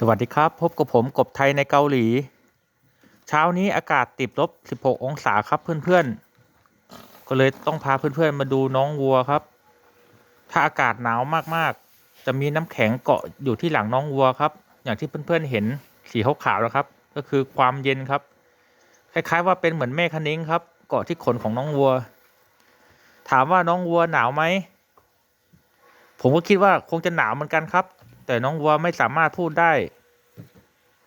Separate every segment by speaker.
Speaker 1: สวัสดีครับ พบกับผมกบไทยในเกาหลี เช้านี้อากาศติดลบ 16 องศาครับเพื่อนๆ ก็เลยต้องพาเพื่อนๆ มาดูน้องวัวครับ ถ้าอากาศหนาวมากๆ จะมีน้ำแข็งเกาะอยู่ที่หลังน้องวัวครับ อย่างที่เพื่อนๆเห็นสีขาวๆแล้วครับ ก็คือความเย็นครับ คล้ายๆ ว่าเป็นเหมือนเมฆคนิ้งครับ เกาะที่ขนของน้องวัว ถามว่าน้องวัวหนาวไหมผมก็คิดว่าคงจะหนาวเหมือนกันครับ แต่น้องวัวไม่สามารถพูดได้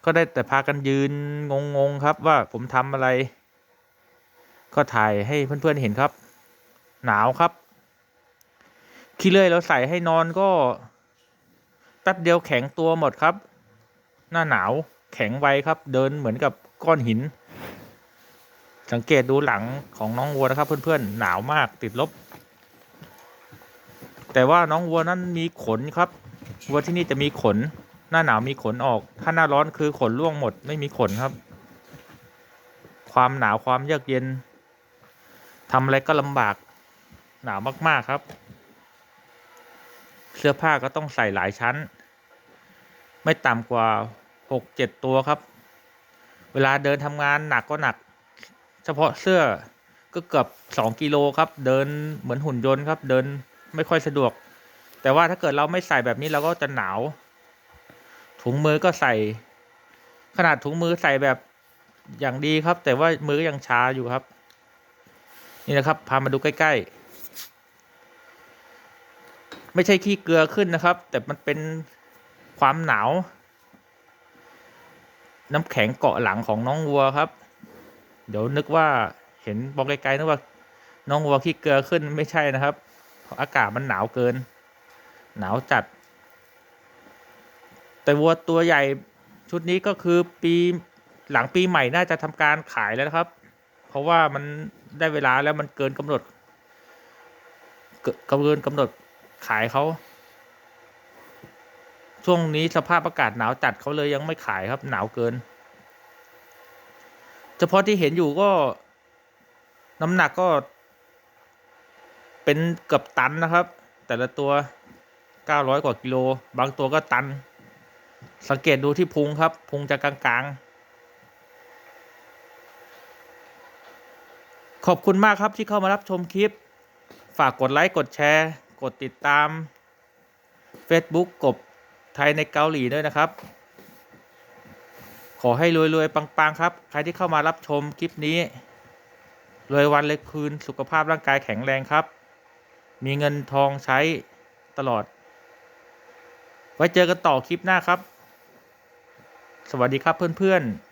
Speaker 1: ก็ได้แต่พากันยืนงงๆครับว่าผมทำอะไร ก็ถ่ายให้เพื่อนๆเห็นครับ หนาวครับ ขี้เลื่อยเราใส่ให้นอนก็แป๊บเดียวแข็งตัวหมดครับ หน้าหนาวแข็งไวครับ เดินเหมือนกับก้อนหิน สังเกตดูหลังของน้องวัวนะครับ เพื่อนๆ หนาวมากติดลบ แต่ว่าน้องวัวนั้นมีขนครับ วัวที่นี่จะมีขน หน้าหนาวมีขนออก ถ้าหน้าร้อนคือขนร่วงหมดไม่มีขนครับ ความหนาวความเยือกเย็นทำอะไรก็ลำบากหนาวมากๆครับ เสื้อผ้าก็ต้องใส่หลายชั้น ไม่ต่ำกว่าหกเจ็ดตัวครับ เวลาเดินทำงานหนักก็หนัก เฉพาะเสื้อก็เกือบสองกิโลครับ เดินเหมือนหุ่นยนต์ครับ เดินไม่ค่อยสะดวก แต่ว่าถ้าเกิดเราไม่ใส่แบบนี้เราก็จะหนาว ถุงมือก็ใส่ ขนาดถุงมือใส่แบบอย่างดีครับ แต่ว่ามือยังช้าอยู่ครับ นี่นะครับ พามาดูใกล้ ๆ ไม่ใช่ขี้เกลือขึ้นนะครับ แต่มันเป็นความหนาว น้ำแข็งเกาะหลังของน้องวัวครับ เดี๋ยวนึกว่าเห็นบอกไกลๆนึกว่า น้องวัวขี้เกลือขึ้นไม่ใช่นะครับเพราะอากาศมันหนาวเกิน หนาวจัด แต่วัวตัวใหญ่ชุดนี้ก็คือปีหลังปีใหม่น่าจะทำการขายแล้วนะครับ เพราะว่ามันได้เวลาแล้วมันเกินกำหนดเกิเกินกำหนดขายเขาช่วงนี้สภาพอากาศหนาวจัดเขาเลยยังไม่ขายครับ หนาวเกิน เฉพาะที่เห็นอยู่ก็น้ำหนักก็เป็นเกือบตันนะครับ แต่ละตัว 900 กว่ากิโล บางตัวก็ตัน สังเกตดูที่พุงครับ พุงจะกลางๆ ขอบคุณมากครับที่เข้ามารับชมคลิป ฝากกดไลค์ กดแชร์ กดติดตาม Facebook กบไทยในเกาหลีด้วยนะครับ ขอให้รวยๆ ปัง ๆ ครับ ใครที่เข้ามารับชมคลิปนี้ รวยวันเลยคืน สุขภาพร่างกายแข็งแรงครับ มีเงินทองใช้ตลอด ไว้เจอกันต่อคลิปหน้าครับ สวัสดีครับเพื่อนๆ